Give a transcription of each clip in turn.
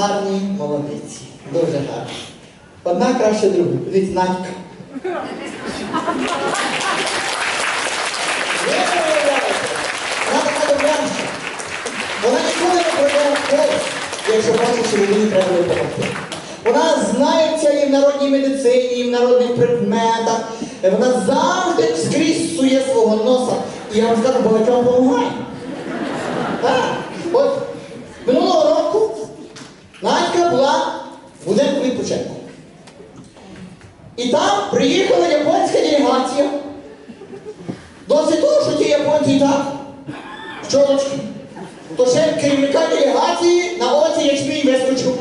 гарні молодиці. Дуже гарні. Одна краще не уявляєте, Вона така добрянша. Вона ніколи не пройде повз, якщо бачить, що людині треба допомогти. Вона знається і в народній медицині, і в народних предметах. Вона завжди скрізь сує свого носа. І я вам скажу, багатьом допомагає. Так. От була будинку відпочинку. І там приїхала японська делегація. Досить того, що ті японці так, в чолочки, то ще керівника делегації на оці ячмінь вискочив.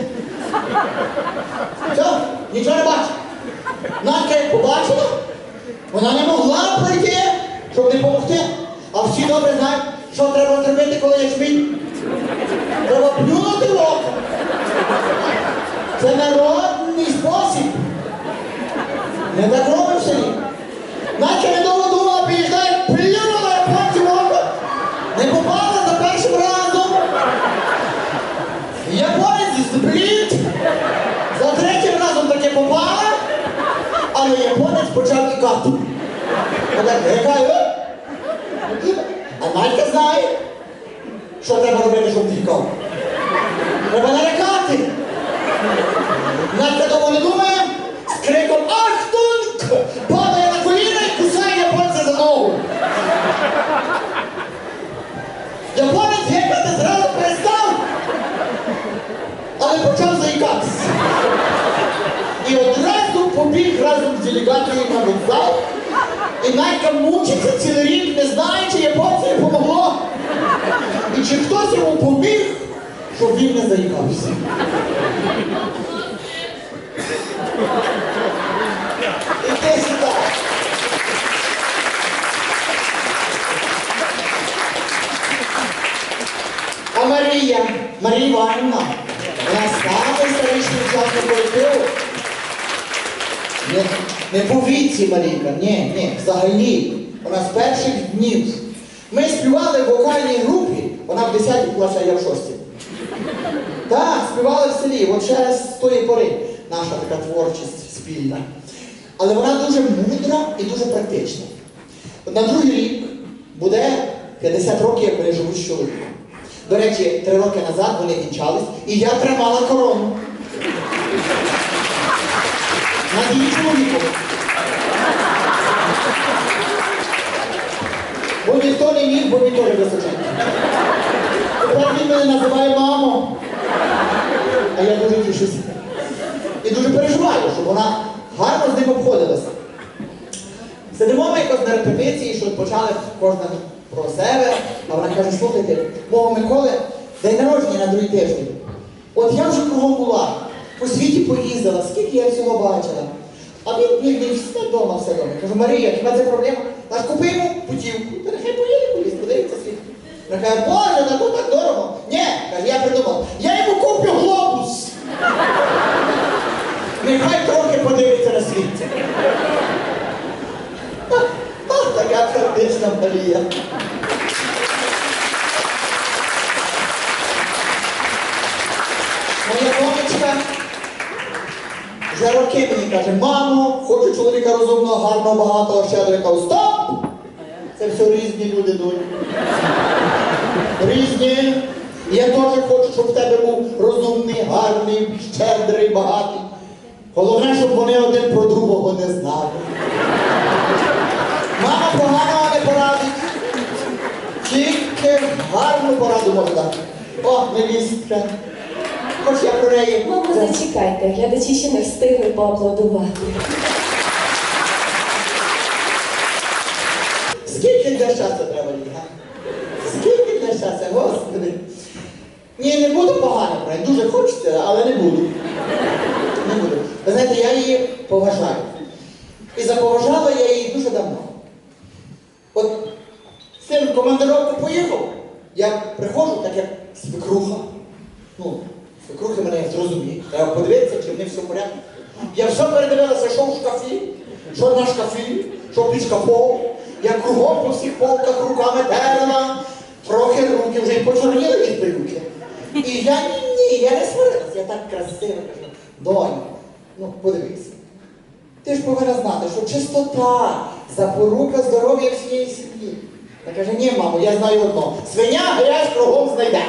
Все, нічого не бачить. Надька як побачила, вона не могла пройти, щоб не допомогти. А всі добре знають, що треба зробити, коли ячмінь. Треба плюнути в око. Це народний спосіб. Не так робимо в селі. Наче недовго думала, приїжджає, плюнула в око. Не попала за першим разом. Японець зблід. За третім разом таки попала, але японець почав тікати. Гекає. А Надька знає, що треба робити, щоб тікав. Треба налякати. Надька того не думає, з криком Ахтунг! Падає на коліна і кусає японця за ногу. Японець гекати зразу перестав, але почав заїкатися. І одразу побіг разом з делегацією на вокзал. І Надька мучиться цілий рік, не знає, чи японцю допомогло. І чи хтось йому поміг, щоб він не заїкався. Іди сюди. А Марія, Марія Іванівна, вона стала старішим учасником колективу. Не по віці, Марійка, ні, ні, взагалі. Вона з перших днів. Ми співали в вокальній групі, вона в 10 класі, а я в 6. Так, співали в селі, от ще з тої пори наша така творчість спільна. Але вона дуже мудра і дуже практична. На другий рік буде 50 років, як вони живуть з чоловіком. До речі, три роки назад вони вінчались, і я тримала корону. Над її чоловіком. Бо ніхто не міг, бо він теж височенький. Тепер він мене називає мамо. А я дуже тішуся. І дуже переживаю, щоб вона гарно з ним обходилася. Сидимо ми якось на репетиції, що почали кожна про себе, а вона каже, слухайте, мого Миколи день народження на другий тиждень. От я вже кругом була, по світі поїздила, скільки я всього бачила. А він, він, все вдома, все вдома. Кажу, Марія, хіба це проблема? Наш купимо путівку, та нехай поїде кудись, подивиться світ. Вона каже, Боже, та тут так дорого. Ні, каже, я придумав, я йому куплю глобус. Нехай трохи подивиться на світ. Ах, ах, така сердечна Марія. Моя донечка вже роки мені каже, мамо, хочу чоловіка розумного, гарного, багатого, щедрого. Я стоп! Це все різні люди, донь. Різні. Я теж хочу, щоб в тебе був розумний, гарний, щедрий, багатий. Головне, щоб вони один про другого не знали. Мама поганого не порадить. Тільки гарну пораду може дати. О, невістка. Хоч я про неї. Мамо, зачекайте, глядачі ще не встигли поаплодувати. Скільки для щастя треба Ліга? Скільки для щастя, господи. Ні, не буду погано про неї, дуже хочеться, але не буду. Не буду. Ви знаєте, я її поважаю. І заповажала я її дуже давно. От син командировку поїхав, я приходжу, так як свекруха. Ну, свекрухи мене зрозуміють. Треба подивитися, чи в все в порядку. Я все передивилася, що в шкафі, що на шкафі, що під шкафом. Я кругом по всіх полках руками терла, трохи руки вже й почорніли від пилюки. І я ні, ні, я не сварилась, я так красиво кажу. Донь, ну подивись. Ти ж повинна знати, що чистота, запорука здоров'я всієї сім'ї. Та каже, ні, мамо, я знаю одно. Свиня грязь кругом знайде.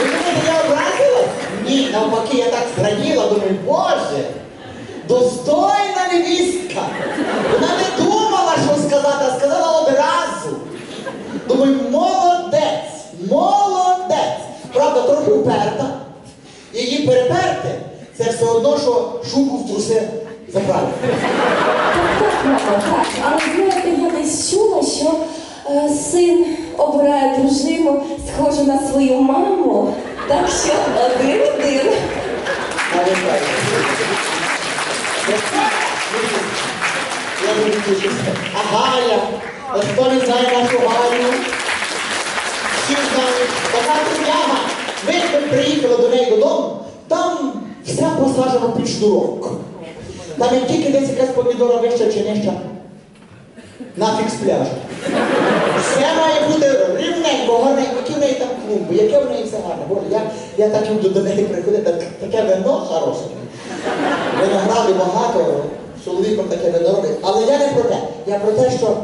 Ви думаєте, я образилась? Ні, навпаки, я так зраділа, думаю, Боже, достойна невістка. Вона не думала, що сказати, а сказала одразу. Думаю, молодець, молодець. Правда, трохи уперта. Її переперти це все одно, що шубу в труси заправити. Так, так, мамо, так. Але знаєте, я десь чула, що е, син обирає дружину, схожу на свою маму. Так що Я дуже. А Галя, хто не знає нашу Галю, всі знають, така трудяга. Якби приїхали до неї додому, там все посаджено під шнурок. Там як тільки десь якась помідора вища чи нижча, нафіг з пляжу. Все має бути рівненько, гарненько, які в неї там клумби, яке в неї все гарне. Боже, я, я так люблю до неї приходити, так, таке вино хороше. Винограду багато, чоловіком таке вино робить. Але я не про те. Я про те, що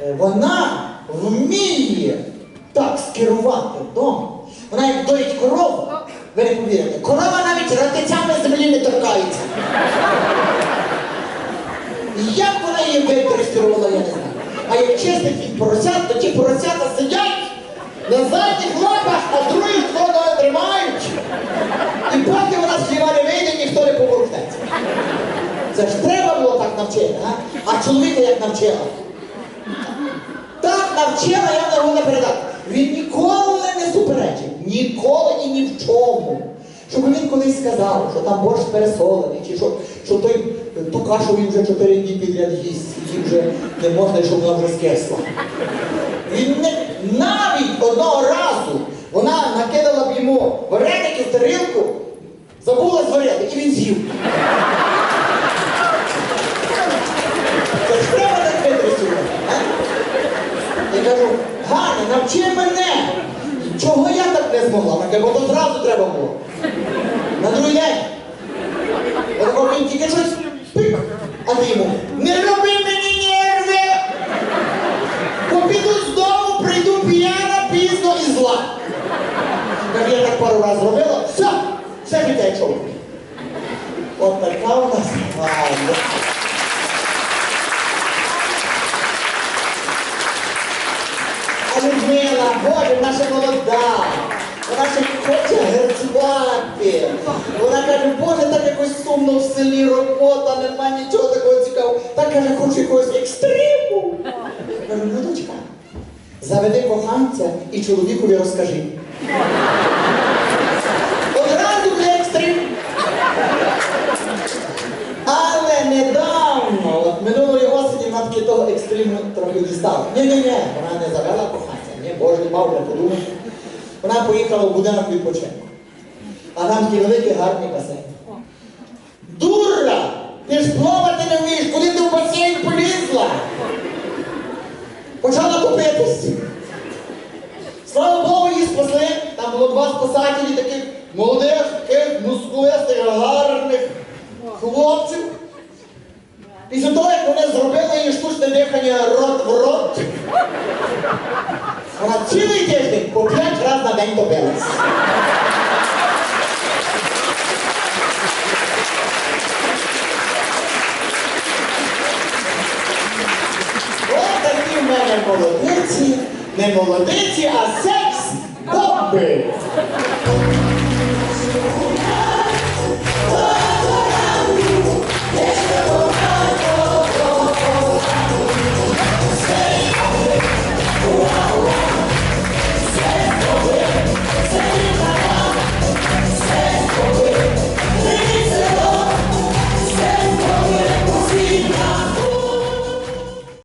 е, вона вміє так скерувати вдома. Вона як доїть корову, ви не повірите, корова навіть ратицями землі не торкається. Як вона її витрестувала, я не знаю. А як чистить поросят, то ті поросята сидять на задніх лапах, а другі не тримають. І поки вона з не вийде, ніхто не поворухнеться. Це ж треба було так навчити, а? А чоловіка як навчила? Так навчила, я не можу передати. Він ніколи не суперечить, ніколи і ні в чому. Щоб він колись сказав, що там борщ пересолений, чи що, що той, ту кашу він вже чотири дні підряд їсть, і вже не можна, щоб вона вже скисла. Він не, навіть одного разу вона накидала б йому вареники в тарілку, забула зварити, і він з'їв. Це ж треба так витрясувати? Я кажу, Ганя, навчи мене. Чого я так не змогла? Бо то зразу треба було. На другий день. Я такого він тільки щось пик, а ти йому не роби мені нерви! Бо піду з дому, прийду п'яна, пізно і зла. Каже, я так пару разів зробила, все, все життя як чоловік. От така у нас Галя. А Людмила, Боже, ще молода. Вона ще хоче герцювати. Вона каже, Боже, так якось сумно в селі, робота, нема нічого такого цікавого. Так каже, хочу якогось екстриму. Кажу, Людочка, заведи коханця і чоловікові розкажи. Одразу буде екстрим. Але недавно, от минулої осені вона таки того екстриму трохи дістала. Ні-ні-ні, вона не завела коханця, ні, Боже, мав не подумати. Вона поїхала в будинок відпочинку. А там такий великий гарний басейн. Дура! Ти ж плавати не вмієш, куди ти в басейн полізла? Почала купитись. Слава Богу, її спасли. Там було два спасателі таких молодих, таких мускулистих, гарних хлопців. Після того, як вони зробили їй штучне дихання рот в рот, вона цілий тиждень по п'ять разів на день топилась. Ось такі в мене молодиці, не молодиці, а секс бомби.